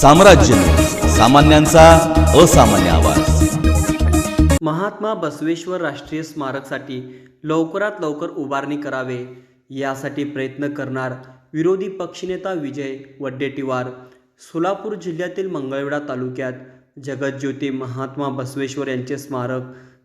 साम्राज्य. सामान्यांचा असामान्य आवाज. महात्मा बसवेश्वर राष्ट्रीय स्मारकसाठी लवकरात लवकर उभारणी करावे यासाठी प्रयत्न करणार विरोधी पक्षनेता विजय वड्डेटीवार सोलापूर जिल्ह्यातील मंगळवेढा तालुक्यात जगज्योती महात्मा बसवेश्वर यांचे स्मारक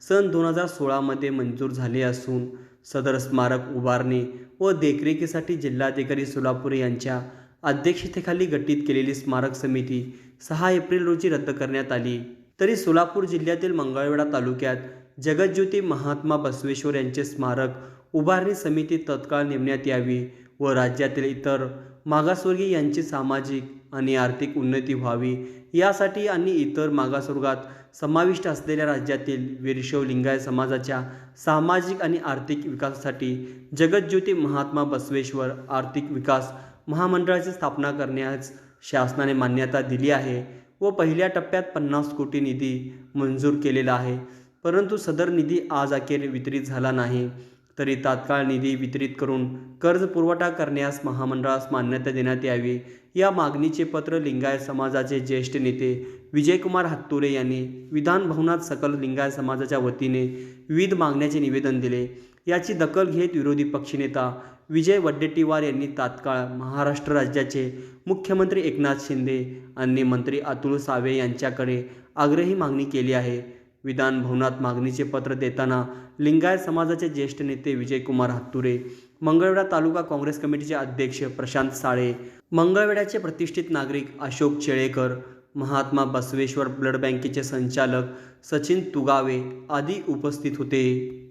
सन दोन हजार सोळामध्ये मंजूर झाले असून सदर स्मारक उभारणी व देखरेखीसाठी जिल्हाधिकारी सोलापूर यांच्या अध्यक्षतेखाली गठीत केलेली स्मारक समिती सहा एप्रिल रोजी रद्द करण्यात आली. तरी सोलापूर जिल्ह्यातील मंगळवेढा तालुक्यात जगज्योती महात्मा बसवेश्वर यांचे स्मारक उभारणी समिती तत्काळ नेमण्यात यावी व राज्यातील इतर मागासवर्गीय यांची सामाजिक आणि आर्थिक उन्नती व्हावी. यासाठी आणि इतर मागासवर्गात समाविष्ट असलेल्या राज्यातील विरशव लिंगायत समाजाच्या सामाजिक आणि आर्थिक विकासासाठी जगज्योती महात्मा बसवेश्वर आर्थिक विकास महामंडळाची स्थापना करण्यास शासनाने मान्यता दिली आहे व पहिल्या टप्प्यात पन्नास कोटी निधी मंजूर केलेला आहे. परंतु सदर निधी आज अखेर वितरित झाला नाही. तरी तात्काळ निधी वितरित करून कर्ज पुरवठा करण्यास महामंडळास मान्यता देण्यात यावी. या मागणीचे पत्र लिंगायत समाजाचे ज्येष्ठ नेते विजयकुमार हत्तुरे यांनी विधान भवनात सकल लिंगायत समाजाच्या वतीने विविध मागण्याचे निवेदन दिले. याची दखल घेत विरोधी पक्षनेता विजय वड्डेट्टीवार यांनी तात्काळ महाराष्ट्र राज्याचे मुख्यमंत्री एकनाथ शिंदे आणि मंत्री अतुल सावे यांच्याकडे आग्रही मागणी केली आहे. विधान भवनात मागणीचे पत्र देताना लिंगायत समाजाचे ज्येष्ठ नेते विजयकुमार हत्तुरे मंगळवेढा तालुका काँग्रेस कमिटीचे अध्यक्ष प्रशांत साळे मंगळवेढ्याचे प्रतिष्ठित नागरिक अशोक चेळेकर महात्मा बसवेश्वर ब्लड बँकेचे संचालक सचिन तुगावे आदी उपस्थित होते.